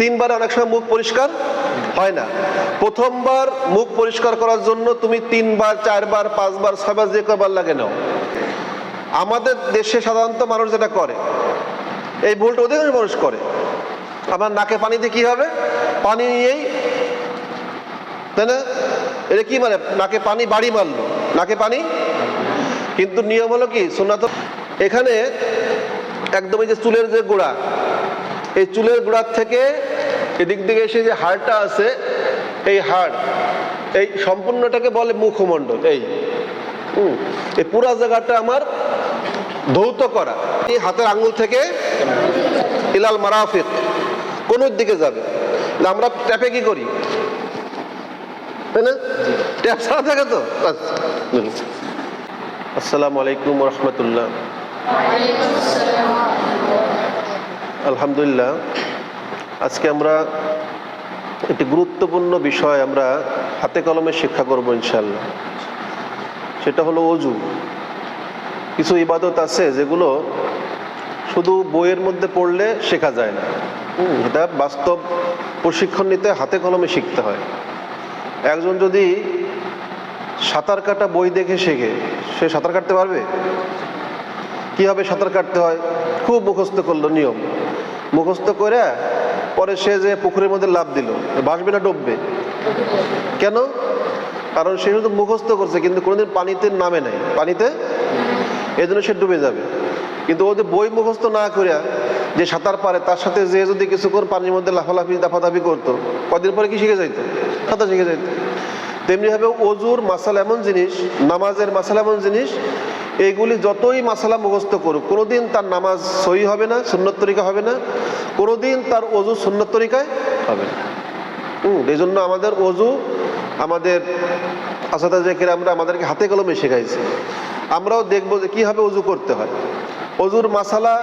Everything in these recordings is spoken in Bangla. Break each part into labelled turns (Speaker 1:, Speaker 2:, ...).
Speaker 1: তিনবার অনেক সময় মুখ পরিষ্কার হয় না। প্রথমবার মুখ পরিষ্কার করার জন্য তুমি তিনবার, চারবার, পাঁচবার, ছয়বার যে কবার লাগে নাও। আমাদের দেশে সাধারণত মানুষ যেটা করে, এই ভুলটা অধিকাংশ মানুষ করে। আমার নাকে পানিতে কি হবে? পানি নিয়েই, তাই না? এটা কি মানে? নাকে পানি বাড়ি মারলো। নাকে পানি? কিন্তু নিয়ম হলো কি? সোনাত এখানে একদম এই যে চুলের যে গোড়া, এই চুলের গোড়ার থেকে এদিক দিকে এসে যে হাড়টা আছে, এই হাড়, এই সম্পূর্ণটাকে বলে মুখমণ্ডল, এই, হুম, এই পুরা জায়গাটা আমার ধৌত করা। এই হাতের আঙ্গুল থেকে ইলাল মারাফিক কোন দিকে যাবে। আমরা ট্যাপে কি করি? তাই না? থাকে তো? আলাইকুম আলহামদুলিল্লাহ। আজকে আমরা একটি গুরুত্বপূর্ণ বিষয় আমরা হাতে কলমে শিক্ষা করব ইনশাল্লাহ সেটা হলো অজু। কিছু ইবাদত আছে যেগুলো শুধু বইয়ের মধ্যে পড়লে শেখা যায় না। এটা বাস্তব প্রশিক্ষণ নিতে হাতে কলমে শিখতে হয়। একজন যদি সাঁতার কাটা বই দেখে শেখে, সে সাঁতার কাটতে পারবে? কীভাবে সাঁতার কাটতে হয়? খুব মুখস্থ করল নিয়ম। মুখস্থ করে পরে সে যে পুকুরের মধ্যে লাভ দিল বাসবে না, ডুববে? কেন? কারণ সে শুধু মুখস্থ করছে, কিন্তু কোনোদিন পানিতে নামে নাই। পানিতে? এই জন্য সে ডুবে যাবে। কিন্তু ওদের বই মুখস্থ না করিয়া যে সাঁতার পারে, তার সাথে যে যদি কিছুক্ষণ পানির মধ্যে লাফালাফি, দাফাদাফি করতো, কদিন পরে কি শিখে যাইতো? সাঁতার শিখে যাইতো। তেমনিভাবে অজুর মাসাল এমন জিনিস, নামাজের মাসাল এমন জিনিস এইগুলি যতই মাসালা মুখস্থ করুক, কোনোদিন তার নামাজ সহি হবে না, সুন্নত তরিকা হবে না, কোনোদিন তার অজু সুন্নত তরিকায় হবে না। হুম এই জন্য আমাদের অজু আমাদের আসাদা জেকের আমরা আমাদেরকে হাতে কলমে শেখাইছে। আমরাও দেখব যে কীভাবে অজু করতে হয়। অজুর মাসালা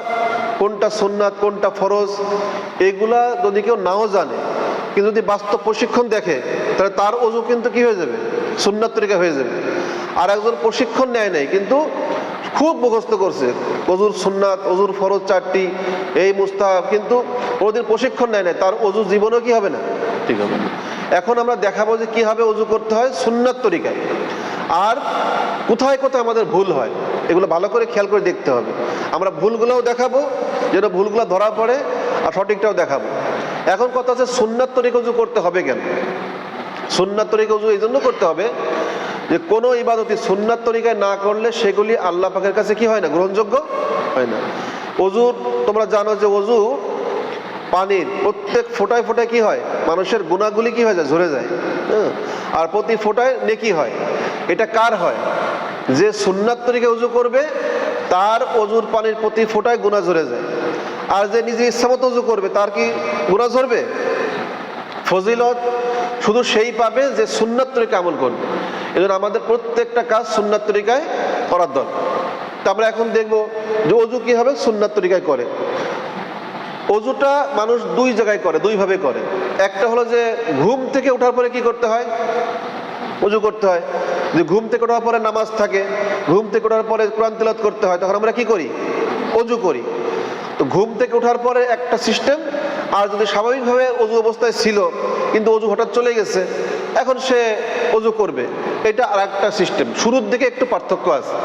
Speaker 1: কোনটা সুন্নাত, কোনটা ফরজ, এগুলা যদি কেউ নাও জানে, কিন্তু যদি বাস্তব প্রশিক্ষণ দেখে, তাহলে তার অজু কিন্তু কি হয়ে যাবে? সুন্নাত তরিকা হয়ে যাবে। আর একজন প্রশিক্ষণ নেয় নাই কিন্তু খুব মুখস্থ করছে অজুর সুন্নাত অজুর ফরজ চারটি এই মুস্তাহাব কিন্তু কোনোদিন প্রশিক্ষণ নেয় নাই তার অজু জীবনেও কি হবে না? ঠিক হবে এখন আমরা দেখাবো যে কীভাবে অজু করতে হয় সুন্নাত তরিকায়। আর কোথায় কোথায় আমাদের ভুল হয় এগুলো ভালো করে খেয়াল করে দেখতে হবে। আমরা ভুলগুলোও দেখাবো যেন ভুলগুলো ধরা পড়ে আর সঠিকটাও দেখাবো। এখন কথা হচ্ছে সুন্নাত তরিকা উজু করতে হবে কেন? সুন্নাত তরিকা উজু এই জন্য করতে হবে যে কোনো ইবাদতি সুন্নাত তরিকায় না করলে সেগুলি আল্লাহ পাকের কাছে কি হয় না? গ্রহণযোগ্য হয় না। অজুর তোমরা জানো যে অজু পানির প্রত্যেক ফোটায় ফোটায় কি হয়? মানুষের গুণাগুলি কি হয়ে যায়? ঝরে যায়। হ্যাঁ? আর প্রতি ফোটায় নেকি হয়। এটা কার হয়? যে সুন্নাত তরিকে উজু করবে, তার অজুর পানির প্রতি ফোটায় গুণা ঝরে যায়। আর যে নিজে ইচ্ছামতো উজু করবে, তার কি গুণা ঝরবে? ফজিলত শুধু সেই পাবে যে সুন্নাত তরিকা আমল করবে। এজন্য আমাদের প্রত্যেকটা কাজ সুন্নাত তরিকায় করার দরকার। তা আমরা এখন দেখব যে অজু কি হবে সুন্নাত তরিকায় করে। অজুটা মানুষ দুই জায়গায় করে, দুইভাবে করে। একটা হলো যে ঘুম থেকে ওঠার পরে কি করতে হয়? অজু করতে হয়। যে ঘুম থেকে ওঠার পরে নামাজ থাকে, ঘুম থেকে ওঠার পরে কোরআন তেলাওয়াত করতে হয়, তখন আমরা কি করি? অজু করি। তো ঘুম থেকে ওঠার পরে একটা সিস্টেম আর যদি স্বাভাবিকভাবে অজু অবস্থায় ছিল কিন্তু অজু হঠাৎ চলে গেছে। এখন সে অজু করবে। এটা আর একটা সিস্টেম শুরুর দিকে একটু পার্থক্য আছে।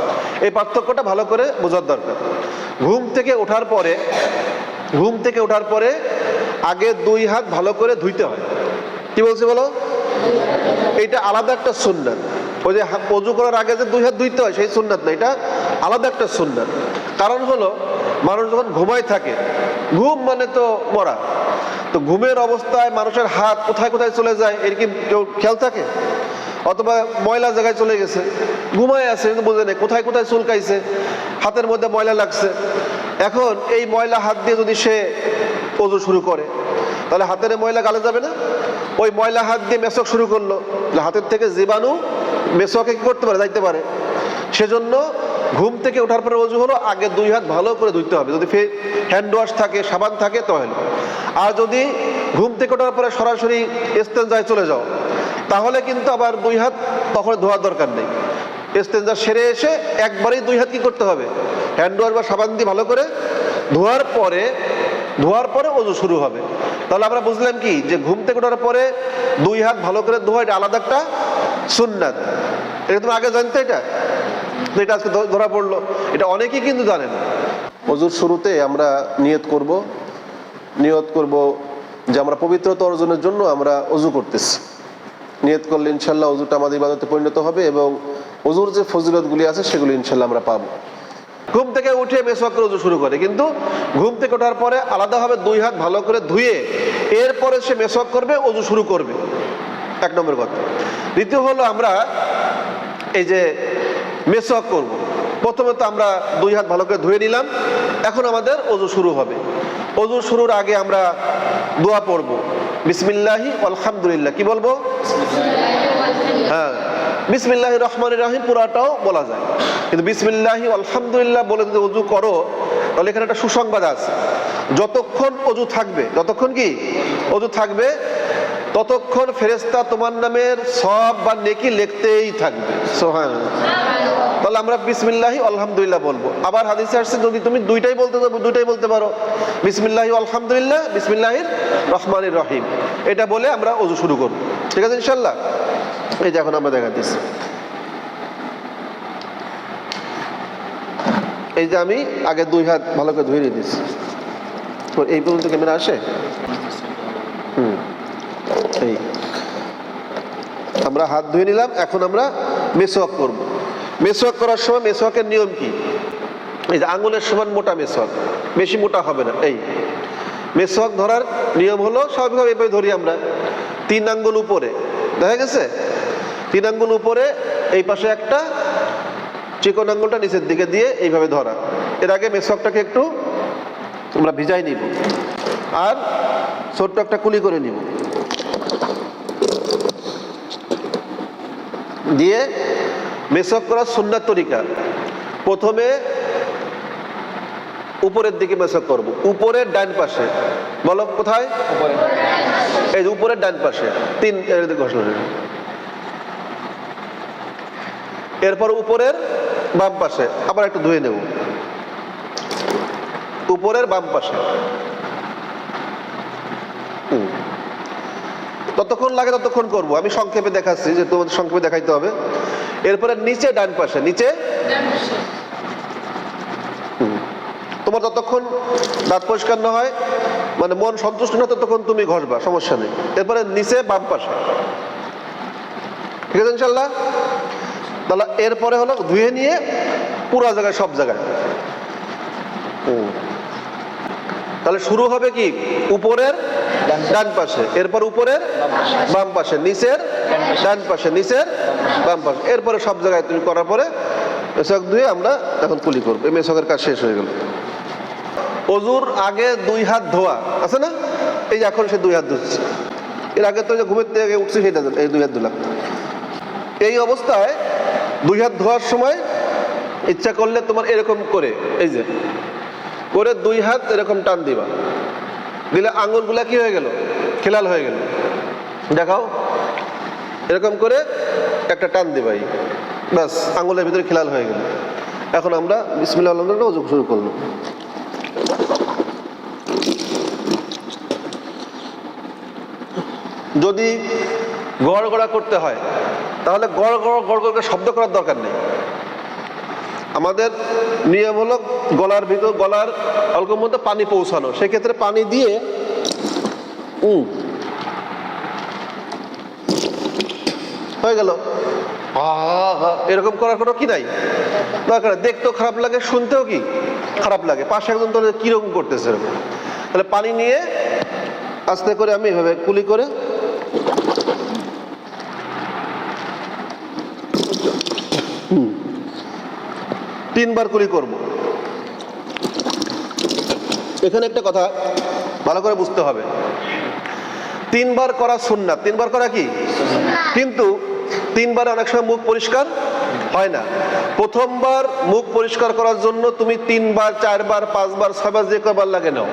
Speaker 1: এই পার্থক্যটা ভালো করে বোঝার দরকার। ঘুম থেকে ওঠার পরে, ঘুম থেকে ওঠার পরে আগে দুই হাত ভালো করে ধুইতে হয়। কি বলছি বলো? এটা আলাদা একটা সুন্নাত। ওই যে অজু করার আগে যে দুই হাত ধুইতে হয়, সেই সুন্নাত না। এটা আলাদা একটা সুন্নাত। কারণ হলো মানুষ যখন ঘুমায় থাকে, ঘুম মানে তো মরা। তো ঘুমের অবস্থায় মানুষের হাত কোথায় কোথায় চলে যায়, এর কি কেউ খেয়াল থাকে? অথবা ময়লা জায়গায় চলে গেছে, ঘুমায় আছে কিন্তু বোঝে নেই, কোথায় কোথায় চুলকাইছে, হাতের মধ্যে ময়লা লাগছে। এখন এই ময়লা হাত দিয়ে যদি সে অজু শুরু করে, তাহলে হাতের ময়লা গালে যাবে না? ওই ময়লা হাত দিয়ে মেশক শুরু করল। হাতের থেকে জীবাণু মেশকে কি করতে পারে? যাইতে পারে। সেজন্য ঘুম থেকে ওঠার পরে অজু হলো, আগে দুই হাত ভালো করে ধুইতে হবে। যদি হ্যান্ড ওয়াশ থাকে, সাবান থাকে, তাহলে। আর যদি ঘুম থেকে ওঠার পরে সরাসরি এস্তেঞ্জায় চলে যাও, তাহলে কিন্তু আবার দুই হাত তখন ধোয়ার দরকার নেই। এস্তেঞ্জা সেরে এসে একবারেই দুই হাত কি করতে হবে? হ্যান্ড ওয়াশ বা সাবান দিয়ে ভালো করে ধোয়ার পরে ধোয়ার পরে অজু শুরু হবে। তাহলে আমরা বুঝলাম কি? যে ঘুম থেকে ওঠার পরে দুই হাত ভালো করে ধোয়া, এটা আলাদা একটা সুন্নাত। এটা তুমি আগে জানতে এটা? তো এটা আজকে ধরা পড়ল এটা অনেকেই কিন্তু জানেন। অজুর শুরুতে আমরা নিয়ত করব নিয়ত করব যে আমরা পবিত্রতা অর্জনের জন্য আমরা অজু করতেছি। নিয়ত করলে ইনশাল্লাহ অজুটা আমাদের ইবাদতে পরিণত হবে এবং অজুর যে ফজিলতগুলি আছে সেগুলি ইনশাল্লাহ আমরা পাবো। ঘুম থেকে উঠে মেসওয়াক করে অজু শুরু করে কিন্তু ঘুম থেকে ওঠার পরে আলাদাভাবে দুই হাত ভালো করে ধুয়ে এরপরে সে মেসওয়াক করবে অজু শুরু করবে। এক নম্বর কথা। দ্বিতীয় হলো আমরা এই যে মেসওয়াক করব। প্রথমে তো আমরা দুই হাত ভালো করে ধুয়ে নিলাম। এখন আমাদের অজু শুরু হবে। অজু শুরুর আগে আমরা দোয়া পড়ব। বিসমিল্লাহি আলহামদুলিল্লাহ কি বলব? হ্যাঁ। বিসমিল্লাহ রহমান রাহিম পুরাটাও বলা যায়। কিন্তু বিসমিল্লাহি আলহামদুলিল্লাহ বলে যদি অজু করো, তাহলে এখানে একটা সুসংবাদ আছে। যতক্ষণ অজু থাকবে, যতক্ষণ কি? অজু থাকবে, ততক্ষণ ফেরেস্তা তোমার নামের সব বা নেকি লিখতেই থাকবে। সোহান তাহলে আমরা বিসমিল্লাহি আলহামদুলিল্লাহ বলব। আবার হাদিসে আসছে, যদি তুমি দুইটাই বলতে পারো দুইটাই বলতে পারো। বিসমিল্লাহি আলহামদুলিল্লাহ বিসমিল্লাহির রহমানির রহিম। এটা বলে আমরা অজু শুরু করব। ঠিক আছে ইনশাল্লাহ এই যে এখন আমরা দেখা দিচ্ছি এই যে আমি আগে দুই হাত ভালো করে ধুয়ে নিয়ে দিচ্ছি এই পর্যন্ত ক্যামেরা আসে? হুম। এই। আমরা হাত ধুয়ে নিলাম, এখন আমরা মেসোয়াক করব। মেসোয়াক করার সময় মেসোয়াকের নিয়ম কি? এই যে আঙুলের সমান মোটা মেসোয়াক, বেশি মোটা হবে না, এই। মেসোয়াক ধরার নিয়ম হলো স্বাভাবিকভাবে এভাবে ধরি আমরা, তিন আঙ্গুল উপরে, দেখা গেছে? তিন আঙ্গুল উপরে, এই পাশে একটা চিকন আঙ্গুলটা নিচের দিকে দিয়ে এইভাবে ধরা। এর আগে মেসোয়াকটাকে একটু আমরা ভিজাই নিব, আর ছোট্ট একটা কুলি করে নিব। দিয়ে মেসক করার সুন্নাত তরিকা। প্রথমে উপরের দিকে মেসক করব। উপরের ডান পাশে। বলো, কোথায়? এই উপরের ডান পাশে। তিন দিকে এরপর উপরের বাম পাশে। আবার একটু ধুয়ে নেব। উপরের বাম পাশে। ততক্ষণ লাগে ততক্ষণ করব। আমি সংক্ষেপে দেখাচ্ছি যে তোমাদের সংক্ষেপে দেখাইতে হবে। এরপরে নিচে ডান পাশে, নিচে? তোমার যতক্ষণ দাঁত পরিষ্কার না হয় মানে মন সন্তুষ্ট না ততক্ষণ তুমি ঘষবা, সমস্যা নেই। এরপরে নিচে বাম পাশে। ঠিক আছে ইনশাল্লাহ? তাহলে এরপরে হলো ধুয়ে নিয়ে পুরো জায়গায়, সব জায়গায়। তাহলে শুরু হবে কি? উপরের ডান পাশে এরপর উপরের, বাম পাশে। নিচের, ডান পাশে। নিচের, বাম পাশে। এরপরে সব জায়গায় তুমি করার পরে মেসক ধুয়ে আমরা এখন কুলি করব। এই মেসকের কাজ শেষ হয়ে গেল। অজুর আগে দুই হাত ধোয়া, আছে না? এই যে এখন সে দুই হাত ধুচ্ছে। এর আগে তো ঘুমের থেকে উঠছে সেটা এই দুই হাত ধুলাম। এই অবস্থায় দুই হাত ধোয়ার সময় ইচ্ছা করলে তোমার এরকম করে, এই যে, করে দুই হাত এরকম টান দিবা। দিলে আঙুলগুলা কি হয়ে গেল? খেলাল হয়ে গেল। দেখাও। এরকম করে একটা টান দিবাই ব্যাস আঙুলের ভিতরে খেলাল হয়ে গেল। এখন আমরা বিসমিল্লা আলহামদুলিল্লাহ ওযু শুরু করল যদি গড় গড়া করতে হয়, তাহলে গড় গড় গড় গড় করে শব্দ করার দরকার নেই। আমাদের নিয়ম হলো গলার ভিতর, গলার অল্প মধ্যে পানি পৌঁছানো। সেক্ষেত্রে পানি দিয়ে হয়ে গেল। এরকম করার কোনো কি নাই? দরকার দেখতেও খারাপ লাগে, শুনতেও কি খারাপ লাগে? পাশে একজন তোর কীরকম করতেছে। তাহলে পানি নিয়ে আস্তে করে আমি এভাবে কুলি করে তিনবার কুলি করব। এখানে একটা কথা ভালো করে বুঝতে হবে। তিনবার করা সুন্নাত। তিনবার করা কি? কিন্তু তিনবার অনেক সময় মুখ পরিষ্কার হয় না। প্রথমবার মুখ পরিষ্কার করার জন্য তুমি তিনবার চারবার পাঁচবার ছয়বার যে কবার লাগে নাও।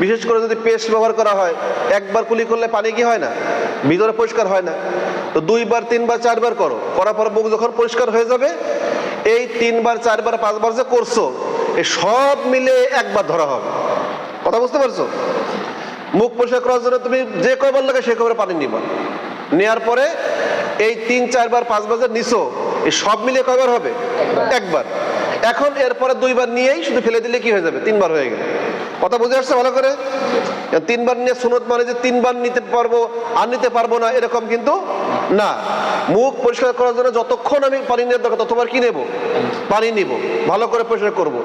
Speaker 1: বিশেষ করে যদি পেস্ট ব্যবহার করা হয় একবার কুলি করলে পানি কি হয় না? ভিতরে পরিষ্কার হয় না। তো দুইবার তিনবার চারবার করো। করার পর মুখ যখন পরিষ্কার হয়ে যাবে এই তিনবার চারবার পাঁচবার যে করছ এই সব মিলে একবার ধরা হবে। কথা বুঝতে পারছ? মুখ পরিষ্কার করার জন্য তুমি যে কয়বার লাগে সে কবার পানি নিবা। নেওয়ার পরে এই তিন চারবার পাঁচবার বাজার নিছো এই সব মিলে কয়বার হবে? একবার। এখন এরপরে দুইবার নিয়েই শুধু ফেলে দিলে কি হয়ে যাবে? তিনবার হয়ে গেল। কথা বুঝে আসছে ভালো করে? তিনবার নিয়ে সুনত মানে যে তিনবার নিতে পারব আর নিতে পারব না, এরকম কিন্তু না। মুখ পরিষ্কার করার জন্য যতক্ষণ আমি পানি নেওয়ার দরকার ততবার কি নেব? পানি নিব, ভালো করে পরিষ্কার করব।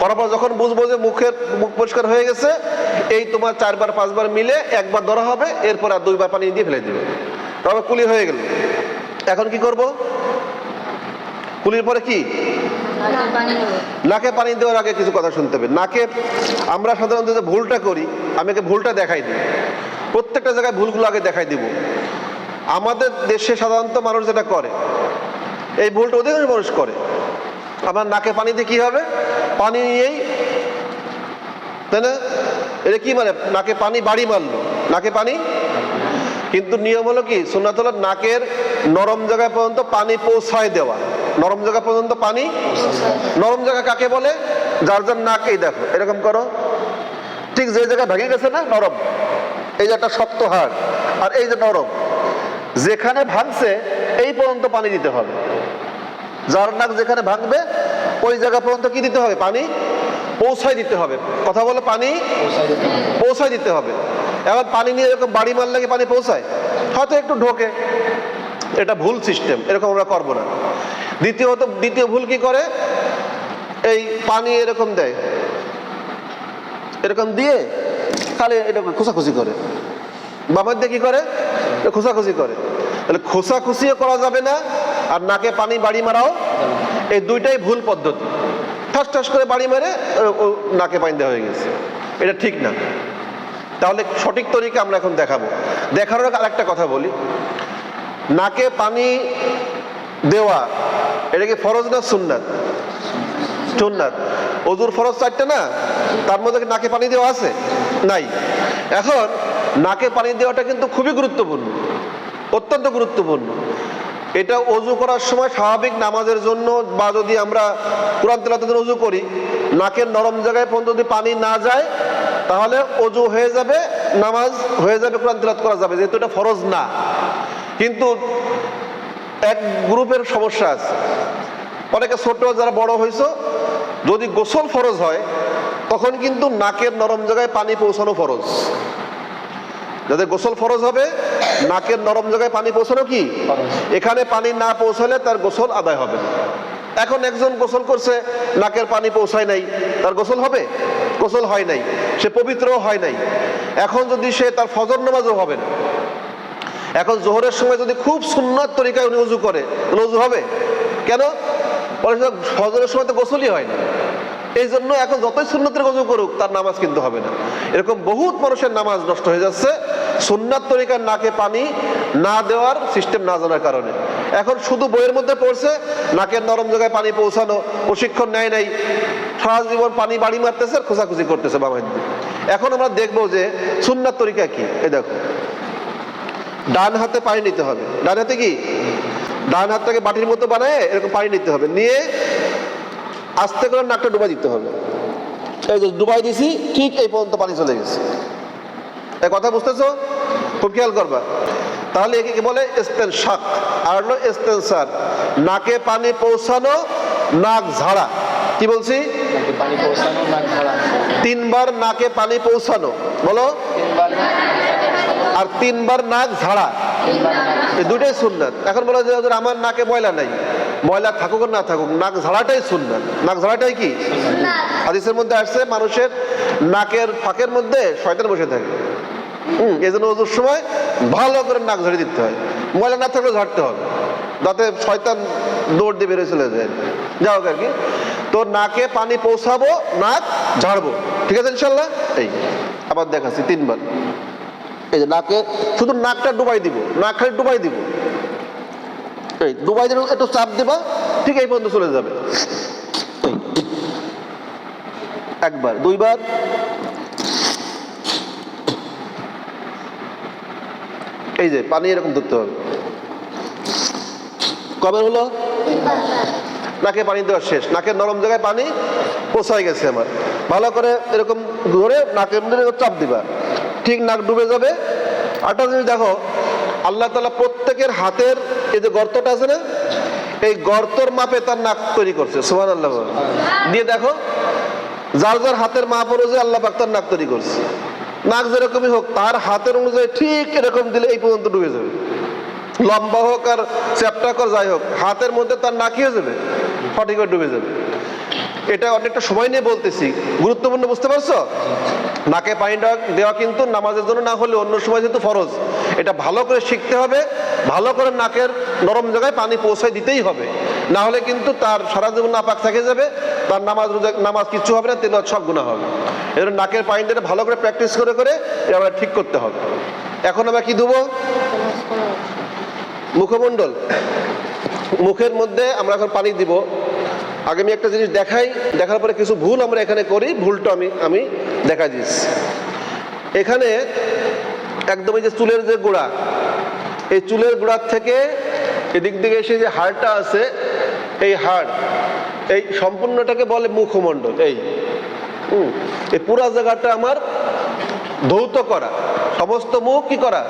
Speaker 1: করার পর যখন বুঝব যে মুখের মুখ পরিষ্কার হয়ে গেছে, এই তোমার চারবার, পাঁচবার মিলে একবার ধরা হবে, এরপর আর দুইবার পানি দিয়ে ফেলে দিবে। তবে কুলি হয়ে গেল। এখন কি করব? কুলির পরে কি?
Speaker 2: নাকে পানি
Speaker 1: দেওয়ার আগে কিছু কথা শুনতে হবে। নাকে আমরা সাধারণত যে ভুলটা করি, আমি আগে ভুলটা দেখাই দিই। প্রত্যেকটা জায়গায় ভুলগুলো আগে দেখাই দিব। আমাদের দেশে সাধারণত মানুষ যেটা করে, এই ভুলটা অধিকাংশ মানুষ করে। আমার নাকে পানি দিয়ে কি হবে? পানি নিয়েই, তাই না? এটা কি মানে? নাকে পানি বাড়ি মারলো। নাকে পানি? কিন্তু নিয়ম হলো কি? সুন্নাত হলো নাকের নরম জায়গায় পর্যন্ত পানি পৌঁছায় দেওয়া। নরম জায়গা পর্যন্ত পানি। নরম জায়গা কাকে বলে? যার যার নাকেই দেখো, এরকম করো। ঠিক যে জায়গা ভেঙে গেছে না, নরম। এই যে একটা শক্ত হাড়, আর এই যে নরম। যেখানে ভাঙছে, এই পর্যন্ত পানি দিতে হবে। যার নাক যেখানে ভাঙবে, ওই জায়গা পর্যন্ত কি দিতে হবে? পানি পৌঁছায় দিতে হবে। কথা বলে, পানি পৌঁছায় দিতে হবে। এখন পানি নিয়ে এরকম বাড়ি মারলে কি পানি পৌঁছায়? হয়তো একটু ঢোকে। এটা ভুল সিস্টেম এরকম আমরা করব না। দ্বিতীয়ত, দ্বিতীয় ভুল কি করে? এই পানি এরকম দেয়। এরকম দিয়ে খালি এরকম খোসাখুসি করে। বাবার দিয়ে কি করে? খোসাখুসি করে। তাহলে খোসাখুসিও করা যাবে না, আর নাকে পানি বাড়ি মারাও এই দুইটাই ভুল পদ্ধতি। ঠাস ঠাস করে বাড়ি মেরে নাকে পানি দেওয়া হয়ে গেছে। এটা ঠিক না। তাহলে সঠিক তরিকা আমরা এখন দেখাবো। দেখানোর আরেকটা কথা বলি। নাকে পানি দেওয়া এটা কি ফরজ না সুন্নাত? সুন্নাত। অজুর ফরজ চারটে না? তার মধ্যে নাকে পানি দেওয়া আছে? নাই। এখন নাকে পানি দেওয়াটা কিন্তু খুবই গুরুত্বপূর্ণ। অত্যন্ত গুরুত্বপূর্ণ। এটা অজু করার সময় স্বাভাবিক নামাজের জন্য বা যদি আমরা কোরআন জন্য অজু করি, নাকের নরম জায়গায় পর্যন্ত যদি পানি না যায়, তাহলে অজু হয়ে যাবে, নামাজ হয়ে যাবে, কোরআন তেলাত করা যাবে। যেহেতু এটা ফরজ না। কিন্তু এক গ্রুপের সমস্যা আছে। অনেকে ছোট, যারা বড় হয়েছে, যদি গোসল ফরজ হয়, তখন কিন্তু নাকের নরম জায়গায় পানি পৌঁছানো ফরজ। যাদের গোসল ফরজ হবে, নাকের নরম জায়গায় পানি পৌঁছানো কি? এখানে পানি না পৌঁছালে তার গোসল আদায় হবে। এখন একজন গোসল করছে, নাকের পানি পৌঁছায় নাই, তার গোসল হবে? গোসল হয় নাই, সে পবিত্রও হয় নাই। এখন যদি সে তার ফজর নামাজও হবে না এখন জোহরের সময় যদি খুব সুন্নত তরিকায় উনি উজু করে, তাহলে উজু হবে? কেন? ফজরের সময় তো গোসলই হয় না। এই জন্য এখন যতই সুন্নতের গজু করুক, তার নামাজ কিন্তু হবে না। এরকম বহুত মানুষের নামাজ নষ্ট হয়ে যাচ্ছে সুন্নাত তরিকার নাকে পানি না দেওয়ার সিস্টেম না জানার কারণে। এখন শুধু বইয়ের মধ্যে পড়ছে, নাকের নরম জায়গায় পানি পৌঁছানো, প্রশিক্ষণ নেয় নাই, সারা জীবন পানি বাড়ি মারতেছে খোঁজাখুঁজি করতেছে বাবা এখন আমরা দেখব যে সুন্নাত তরিকা কি? এই দেখো। ডান হাতে পানি নিতে হবে। ডান হাতে কি? ডান হাতটাকে বাটির মতো বানায় এরকম পানি নিতে হবে। নিয়ে আস্তে করে নাকটা ডুবাই দিতে হবে। এই যে ডুবাই দিছি ঠিক এই পর্যন্ত পানি চলে গেছে। এই কথা বুঝতেছ? খুব খেয়াল করবা। তাহলে একে কি বলে? এস্তেন শাক আর হলো এস্তেন সার নাকে পানি পৌঁছানো নাক ঝাড়া। কি বলছি?
Speaker 3: নাকি পানি পৌঁছানো
Speaker 1: তিনবার নাকে পানি পৌঁছানো। বলো।
Speaker 3: তিনবার
Speaker 1: আর তিনবার নাক ঝাড়া। এই দুটাই সুন্নাত। এখন বলা যায় আমার নাকে ময়লা নাই। ময়লা থাকুক না থাকুক, নাক ঝাড়াটাই সুন্নাত। নাক ঝাড়াটাই কি? হাদিসের মধ্যে আসছে, মানুষের নাকের ফাঁকের মধ্যে শয়তান বসে থাকে। হুম, এই জন্য ওজুর সময় ভালো করে নাক ঝাড়ি দিতে হয়। ময়লা না থাকলে ঝাড়তে হবে। যাতে শয়তান দৌড় দিয়ে বেরোয় চলে যায়। যাও আর কি। তো নাকে পানি পৌঁছাবো, নাক ঝাড়বো। ঠিক আছে ইনশাল্লাহ এই, আবার দেখাচ্ছি তিনবার। এই যে নাকে, শুধু নাকটা ডুবাই দিব নাক খালি ডুবাই দিব। এই, ডুবাই দিলে একটু চাপ দেবা, ঠিক এই পর্যন্ত চলে যাবে। একবার, দুইবার। এই যে, পানি এরকম ধরতে হবে। কবে হলো? নাকে পানি দেওয়া শেষ। নাকের নরম জায়গায় পানি পৌঁছায় গেছে আমার। ভালো করে এরকম ধরে নাকের চাপ দিবা। ঠিক নাক ডুবে যাবে। আরেকটা জিনিস দেখো, আল্লাহ তালা প্রত্যেকের হাতের এই যে গর্তটা আছে না, এই গর্তর মাপে তার নাক তৈরি করছে সোহান আল্লাহ দিয়ে দেখো, যার যার হাতের মাপ অনুযায়ী আল্লাহ পাক তার নাক তৈরি করছে। নাক যেরকমই হোক, তার হাতের অনুযায়ী ঠিক এরকম দিলে এই পর্যন্ত ডুবে যাবে। লম্বা হোক আর চ্যাপটা কর যাই হোক, হাতের মধ্যে তার নাকি হয়ে যাবে সঠিকভাবে ডুবে যাবে। এটা অনেকটা সময় নিয়ে বলতেছি। গুরুত্বপূর্ণ, বুঝতে পারছ? নাকে পানি দেওয়া- কিন্তু নামাজের জন্য না হলে অন্য সময় যেহেতু ফরজ। এটা ভালো করে শিখতে হবে, ভালো করে নাকের নরম জায়গায় পানি পৌঁছায় দিতেই হবে। না হলে কিন্তু তার সারা জীবন নাপাক থেকে যাবে, তার নামাজ নামাজ কিচ্ছু হবে না তেল সব গুণা হবে। এর নাকের পানি দিয়ে ভালো করে প্র্যাকটিস করে করে এবার ঠিক করতে হবে। এখন আমরা কি দেবো মুখমণ্ডল। মুখের মধ্যে আমরা এখন পানি দিব। আগে আমি একটা জিনিস দেখাই, দেখার পরে কিছু ভুল আমরা এখানে করি, ভুলটা আমি আমি দেখা দিচ্ছি এখানে একদম এই যে চুলের যে গোড়া এই চুলের গোড়ার থেকে এদিক দিকে এসে যে হাড়টা আছে এই হাড় এই সম্পূর্ণটাকে বলে মুখমণ্ডল এই এই পুরা জায়গাটা আমার ধৌত করা সমস্ত মুখ কি করা?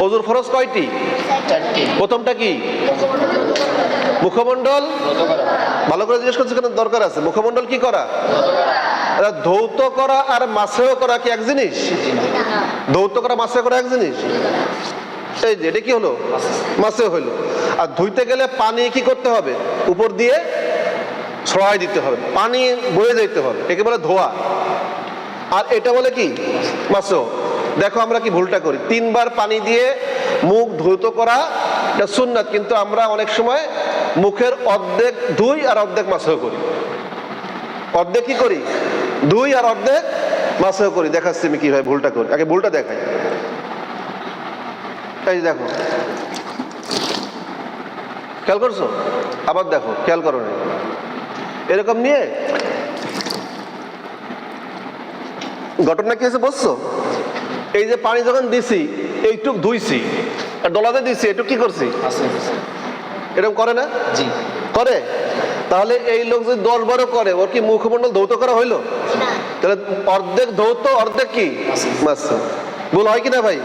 Speaker 1: হজুর ফরজ কয়টি? প্রথমটা কি? মুখমণ্ডল। ভালো করে জিজ্ঞেস করছে দরকার আছে। মুখমণ্ডল কি করা। ধৌত করা আর মাছেও করা কি এক জিনিস? ধৌত করা মাছে করা এক জিনিস? এই যে, এটা কি হলো? মাছে হইল। আর ধুইতে গেলে পানি কি করতে হবে? উপর দিয়ে ছড়াই দিতে হবে। পানি বয়ে যেতে হবে। একে বলে ধোয়া। আর এটা বলে কি? মাছও দেখো আমরা কি ভুলটা করি। তিনবার পানি দিয়ে মুখ ধৌত করা এটা সুন্নাত, কিন্তু আমরা অনেক সময় মুখের অর্ধেক ধুই আর অর্ধেক মাছেও করি। অর্ধেক কি করি? দুই আর অর্ধেক মাছেও করি দেখাচ্ছি আমি কীভাবে ভুলটা করি। আগে ভুলটা দেখাই। এই দেখো। খেয়াল করছ? আবার দেখো খেয়াল করো না এরকম নিয়ে ঘটনা কি হয়েছে বুঝছ এই যে পানি যখন দিছি এইটুক ধুইছি আর ডলাতে দিছি এইটুক কি করছি? এরকম করে না?
Speaker 3: জি।
Speaker 1: করে? তাহলে এই লোক যদি দশ বারো করে ওর কি মুখমণ্ডল ধৌত করা হইল? তাহলে অর্ধেক ধৌত অর্ধেক কি? ভুল হয় কিনা ভাই?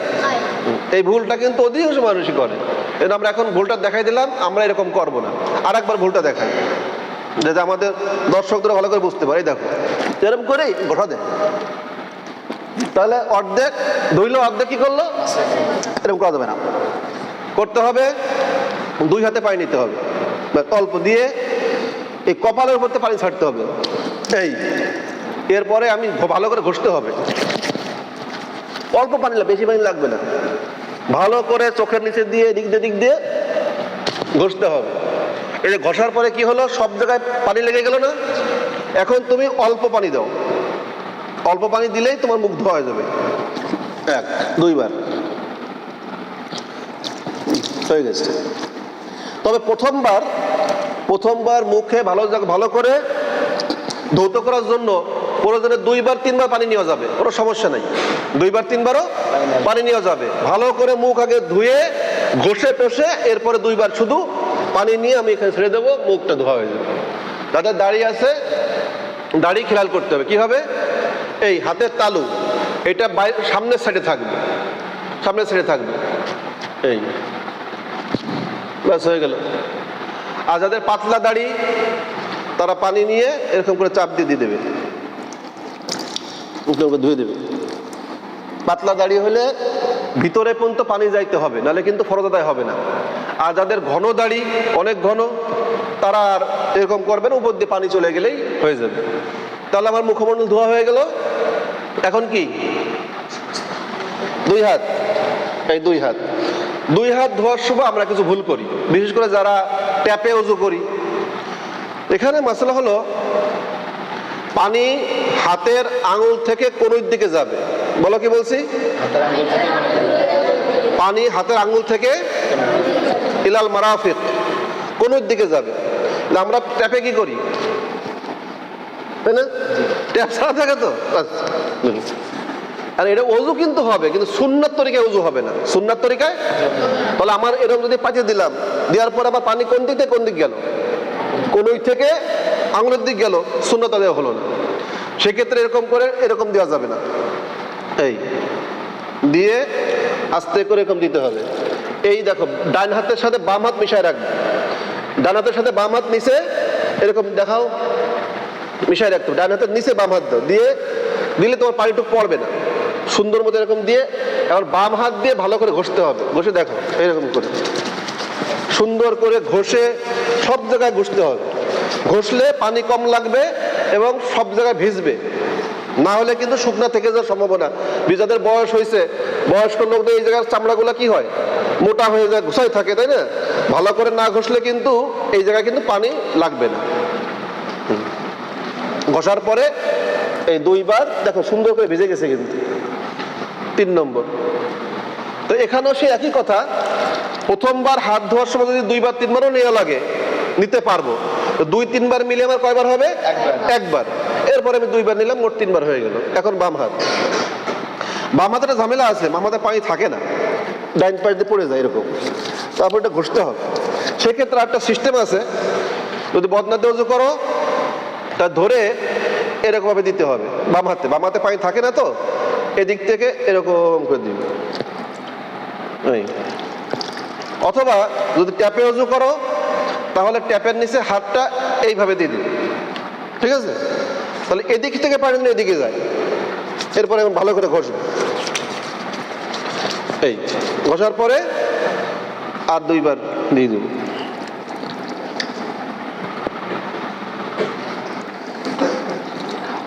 Speaker 1: এই ভুলটা কিন্তু অধিকাংশ মানুষই করে। এজন্য আমরা এখন ভুলটা দেখাই দিলাম আমরা এরকম করব না। আর একবার ভুলটা দেখাই। যাতে আমাদের দর্শকদের ভালো করে বুঝতে পারে। দেখো এরকম করেই গোঠা দেয় তাহলে অর্ধেক ধুইলো অর্ধেক কি করল? এরকম করা যাবে না। করতে হবে দুই হাতে পানি নিতে হবে। অল্প দিয়ে এই কপালের উপর থেকে পানি ছাড়তে হবে। এই। এরপরে আমি ভালো করে ঘষতে হবে। অল্প পানি লাগবে বেশি পানি লাগবে না। ভালো করে চোখের নিচে দিয়ে দিক দিয়ে দিক দিয়ে ঘষতে হবে। এই যে ঘষার পরে কি হলো? সব জায়গায় পানি লেগে গেল না? এখন তুমি অল্প পানি দাও। অল্প পানি দিলেই তোমার মুখ ধোয়া হয়ে যাবে। এক দুইবার। হয়ে গেছে। তবে প্রথমবার প্রথমবার মুখে ভালো ভালো করে ধৌত করার জন্য প্রয়োজনে দুইবার, তিনবার পানি নেওয়া যাবে, কোনো সমস্যা নেই। দুইবার, তিনবারও পানি নেওয়া যাবে। ভালো করে মুখ আগে ধুয়ে, ঘষে টসে এরপরে দুইবার শুধু পানি নিয়ে আমি এখানে ছেড়ে দেবো, মুখটা ধোয়া হয়ে যাবে। যাদের দাড়ি আছে, দাড়ি খেয়াল করতে হবে। কি হবে? এই হাতের তালু, এটা সামনের সাইডে থাকবে। সামনের সাইডে থাকবে। এই। ব্যাস, হয়ে গেল। আর যাদের পাতলা দাড়ি, তারা পানি নিয়ে এরকম করে চাপ দিয়ে দিয়ে দেবে। ধুয়ে দেবে। পাতলা দাড়ি হলে ভিতরে পর্যন্ত পানি যাইতে হবে, নাহলে কিন্তু ফরজ আদায় হবে না। আর যাদের ঘন দাড়ি, অনেক ঘন, তারা আর এরকম করবেন, উপর দিয়ে পানি চলে গেলেই হয়ে যাবে। তাহলে আমার মুখমণ্ডল ধোয়া হয়ে গেল। এখন কি? দুই হাত। এই দুই হাত। দুই হাত ধোয়ার সময় আমরা কিছু ভুল করি। বিশেষ করে যারা ট্যাপে উজু করি। এখানে মশলা হলো, পানি হাতের আঙুল থেকে কোনোর দিকে যাবে। বলো কি বলছি? পানি হাতের আঙুল থেকে ইলাল মারাফিক কোনোর দিকে যাবে। আমরা ট্যাপে কি করি? তাই না? ট্যাপ ছাড়া থাকে তো। আর এটা অজু কিন্তু হবে, কিন্তু সুন্নাত তরিকায় অজু হবে না। সুন্নাত তরিকায়? তাহলে আমার এরকম যদি পাঠিয়ে দিলাম, দেওয়ার পর আবার পানি কোন দিক থেকে কোন দিক গেল? কোন থেকে আঙুলের দিক গেল শূন্যতা দেওয়া হলো না। সেক্ষেত্রে এরকম করে এরকম দেওয়া যাবে না। এই, দিয়ে আস্তে করে এরকম দিতে হবে। এই দেখো, ডান হাতের সাথে বাম হাত মিশায় রাখবে। ডান হাতের সাথে বাম হাত নিচে এরকম দেখাও, মিশায় রাখতে ডান হাতের নিচে বাম হাত দাও। দিয়ে দিলে তোমার পানিটুকু পড়বে না। সুন্দর মতো এরকম দিয়ে এবার বাম হাত দিয়ে ভালো করে ঘষতে হবে। ঘষে দেখো, এরকম করে। সুন্দর করে ঘষে সব জায়গায় ঘষতে হবে। ঘষলে পানি কম লাগবে এবং সব জায়গায় ভিজবে। না হলে কিন্তু শুকনা থেকে যাওয়ার সম্ভাবনা। যাদের বয়স হয়েছে, বয়স্ক লোকদের এই জায়গার চামড়াগুলো কি হয়? মোটা হয়ে যায় ঘুষাই থাকে, তাই না? ভালো করে না ঘষলে কিন্তু এই জায়গায় কিন্তু পানি লাগবে না। ঘষার পরে এই দুইবার, দেখো সুন্দর করে ভিজে গেছে কিন্তু। তিন নম্বর। তো এখানেও সেই একই কথা প্রথমবার হাত ধোয়ার সময় যদি দুইবার তিনবারও নেওয়া লাগে নিতে পারব। তো দুই তিনবার মিলে আমার কয়বার হবে?
Speaker 3: একবার।
Speaker 1: একবার। এরপরে আমি দুইবার নিলাম মোট তিনবার হয়ে গেল। এখন বাম হাত। বাম হাতে একটা ঝামেলা আছে বাম হাতে পানি থাকে না। ডাইন পাশ দিয়ে পড়ে যায় এরকম। তারপর এটা ঘষতে হবে। সেক্ষেত্রে একটা সিস্টেম আছে। যদি বদনাতে উজু করো তা ধরে এরকমভাবে দিতে হবে। বাম হাতে। বাম হাতে পানি থাকে না তো? এদিক থেকে এরকম করে দিবে। এই। অথবা যদি ট্যাপে উজু করো, তাহলে ট্যাপের নিচে হাতটা এইভাবে দিয়ে দিবে। ঠিক আছে? তাহলে এদিক থেকে পানি এদিকে যায়। এরপরে ভালো করে ঘষবো। এই, ঘষার পরে আর দুইবার দিয়ে দেবো।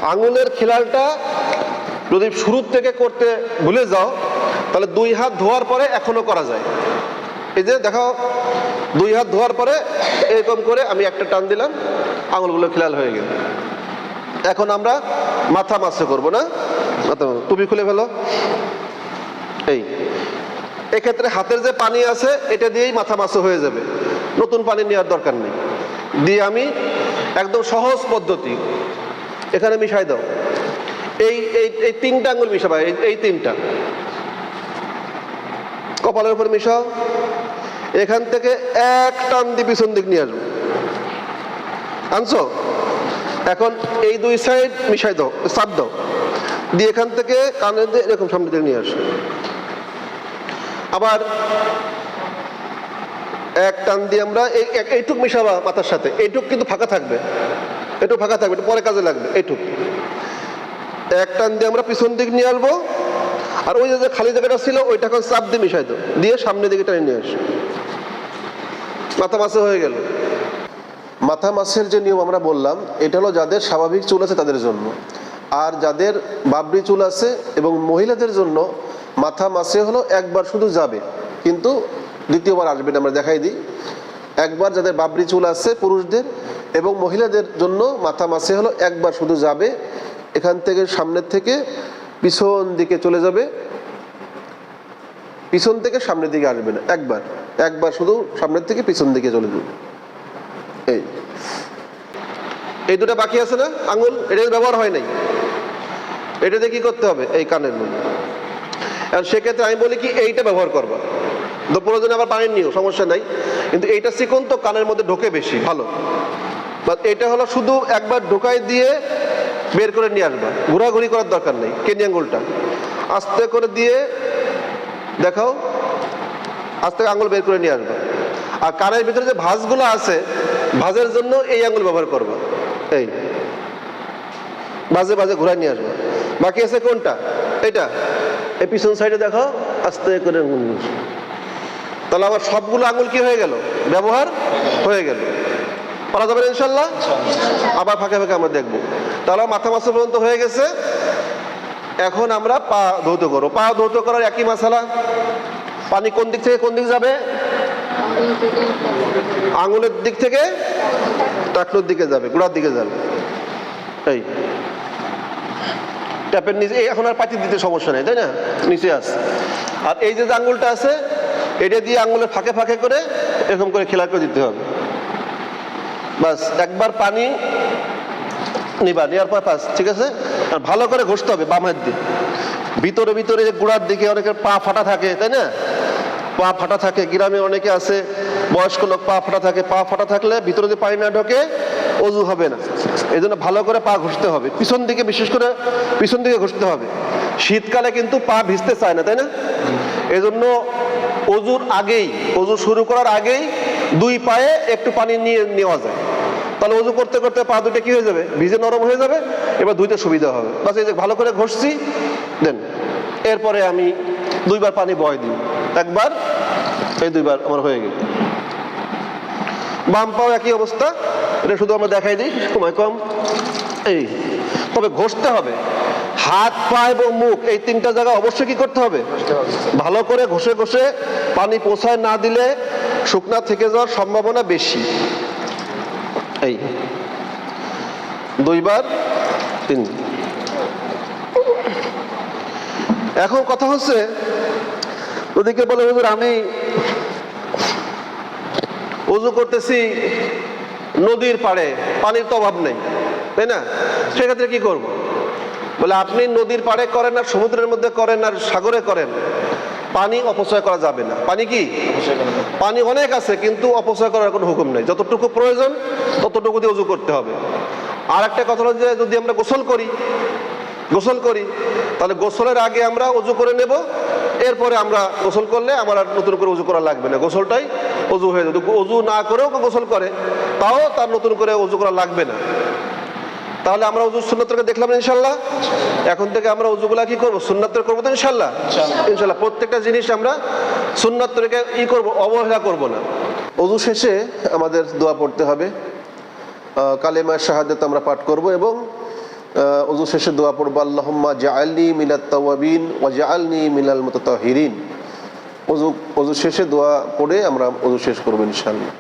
Speaker 1: আঙুলের খেলালটা যদি শুরুর থেকে করতে ভুলে যাও, তাহলে দুই হাত ধোয়ার পরে এখনও করা যায়। এই যে দেখো দুই হাত ধোয়ার পরে এরকম করে আমি একটা টান দিলাম, আঙুলগুলো খেলাল হয়ে গেল। এখন আমরা মাথা মাসে করব না? টুপি খুলে ফেলো। এই। এক্ষেত্রে হাতের যে পানি আছে, এটা দিয়েই মাথা মাসে হয়ে যাবে। নতুন পানি নেওয়ার দরকার নেই। দিয়ে আমি একদম সহজ পদ্ধতি। এখানে মিশাই দাও। এই এই তিনটা আঙুল মিশাবা এই তিনটা। কপালের উপর মিশাও। এখান থেকে এক টান দিয়ে পিছন দিক নিয়ে আসব। আনছো? এখন এই দুই সাইড মিশাই দাও, চাপ দাও। দিয়ে এখান থেকে কানে দিয়ে এরকম সামনে দিকে নিয়ে আসো। আবার এক টান দিয়ে আমরা এই এইটুক মিশাবা মাথার সাথে। এইটুক কিন্তু ফাঁকা থাকবে। একটু ফাঁকা থাকবে পরে কাজে লাগবে, এইটুক। এক টান দিয়ে আমরা পিছন দিক নিয়ে আসব। আর ওই যে খালি জায়গাটা ছিল, ওইটা এখন চাপ দিয়ে মিশাই দাও দিয়ে সামনের দিকে টানে নিয়ে আসো মাথা মাছে হয়ে গেল। মাথা মাছের যে নিয়ম আমরা বললাম, এটা হলো যাদের স্বাভাবিক চুল আছে তাদের জন্য। আর যাদের বাবরি চুল আছে এবং মহিলাদের জন্য মাথা মাসে হলো একবার শুধু যাবে। কিন্তু দ্বিতীয়বার আসবে না, আমরা দেখাই দিই। একবার যাদের বাবরি চুল আছে পুরুষদের এবং মহিলাদের জন্য মাথা মাসে হলো একবার শুধু যাবে। এখান থেকে সামনের থেকে পিছন দিকে চলে যাবে। পিছন থেকে সামনের দিকে আসবে না, একবার একবার শুধু সামনের থেকে পিছন দিকে চলে যাবে। এই। এই দুটো বাকি আছে না? আঙুল, এটা ব্যবহার হয় নাই। এটাতে কি করতে হবে? এই কানের মধ্যে। সেক্ষেত্রে আমি বলি কি, এইটা ব্যবহার করবা। তো প্রয়োজনে আবার পানির নিও সমস্যা নাই। কিন্তু এইটা চিকন তো কানের মধ্যে ঢোকে বেশি, ভালো। বাট এটা হলো শুধু একবার ঢোকাই দিয়ে বের করে নিয়ে আসবা। ঘোরাঘুরি করার দরকার নেই কেনি আঙুলটা আস্তে করে দিয়ে দেখাও, আস্তে আঙুল বের করে নিয়ে আসবা। আর কানের ভিতরে যে ভাঁজগুলো আছে, ভাঁজের জন্য এই আঙুল ব্যবহার করবা। এই বাজে বাজে ঘুরাই নিয়ে আসব। বাকি আছে কোনটা? এটা। এই পিছন সাইডে দেখো আস্তে করে তাহলে আবার সবগুলো আঙুল কি হয়ে গেল? ব্যবহার হয়ে গেল। পারা যাবে ইনশাল্লাহ? আবার ফাঁকে ফাঁকে আমরা দেখব। তাহলে মাথা মাথা পর্যন্ত হয়ে গেছে। এখন আমরা পা ধৌত করব। পা ধৌত করার একই মশালা পানি কোন দিক থেকে কোন দিক যাবে? আঙুলের দিক থেকে টাকলোর দিকে যাবে, গোড়ার দিকে যাবে। এই। ট্যাপের নিচে এখন আর পাতি দিতে সমস্যা নেই, তাই না? নিচে আস। আর এই যে যে আঙুলটা আছে, এটা দিয়ে আঙুলের ফাঁকে ফাঁকে করে এরকম করে খেলা করে দিতে হবে। বাস, একবার পানি নিবা, নেওয়ার পর পাস ঠিক আছে? আর ভালো করে ঘষতে হবে বাম হাত দিয়ে। ভিতরে ভিতরে যে গোড়ার দিকে অনেকের পা ফাটা থাকে, তাই না? পা ফাটা থাকে, গ্রামে অনেকে আছে, বয়স্ক লোক পা ফাটা থাকে, পা ফাটা থাকলে ভিতরে যদি পানি না ঢোকে, অজু হবে না। এই জন্য ভালো করে পা ঘষতে হবে। পিছন দিকে বিশেষ করে পিছন দিকে ঘষতে হবে। শীতকালে কিন্তু পা ভিজতে চায় না, তাই না? এই জন্য অজুর আগেই, অজু শুরু করার আগেই দুই পায়ে একটু পানি নিয়ে নেওয়া যায়। তাহলে অজু করতে করতে পা দুটো কি হয়ে যাবে? ভিজে নরম হয়ে যাবে? এবার ধুইতে সুবিধা হবে। বাস এই যে ভালো করে ঘষছি, দেন এরপরে আমি দুইবার পানি বয় দিই। একবার, এই দুইবার আমার হয়ে গেল। বাম পাও একই অবস্থা, এটা শুধু আমরা দেখাই দিই, সময় কম। এই, তবে ঘষতে হবে। হাত, পা এবং মুখ, এই তিনটা জায়গা অবশ্যই কি করতে হবে? ভালো করে ঘষে ঘষে পানি পোছায় না দিলে শুকনা থেকে যাওয়ার সম্ভাবনা বেশি। এই। দুইবার, তিন। এখন কথা হচ্ছে, ওদিকে বলে, হুজুর, আমি উজু করতেছি নদীর পাড়ে, পানির তো অভাব নেই। তাই না? সেক্ষেত্রে কি করব? বলে, আপনি নদীর পাড়ে করেন আর সমুদ্রের মধ্যে করেন আর সাগরে করেন। পানি অপচয় করা যাবে না। পানি কি? পানি অনেক আছে কিন্তু অপচয় করার কোনো হুকুম নেই। যতটুকু প্রয়োজন ততটুকু দিয়ে উজু করতে হবে। আর একটা কথা হলো যে যদি আমরা গোসল করি গোসল করি তাহলে গোসলের আগে আমরা উজু করে নেব। এরপরে আমরা গোসল করলে আমার আর নতুন করে উজু করা লাগবে না। গোসলটাই উজু হয়ে যাবে উজু না করেও গোসল করে তাও তার নতুন করে উজু করা লাগবে না। তাহলে আমরা উজু সুন্নতকে দেখলাম ইনশাল্লাহ এখন থেকে আমরা উজুগুলা কি করব? সুন্নাতের করব তো ইনশাল্লাহ ইনশাল্লাহ প্রত্যেকটা জিনিস আমরা সুন্নাতকে ই করব অবহেলা করব না। উজু শেষে আমাদের দোয়া পড়তে হবে। আহ, কালেমা শাহাদাত আমরা পাঠ করব এবং উজু শেষে দোয়া পড়ব আল্লাহুম্মা জাআলনি মিনাত তাওয়াবিন ওয়া জাআলনি মিনাল মুতাতাহিরিন। উজু উজু শেষে দোয়া পড়ে আমরা উজু শেষ করব ইনশাআল্লাহ।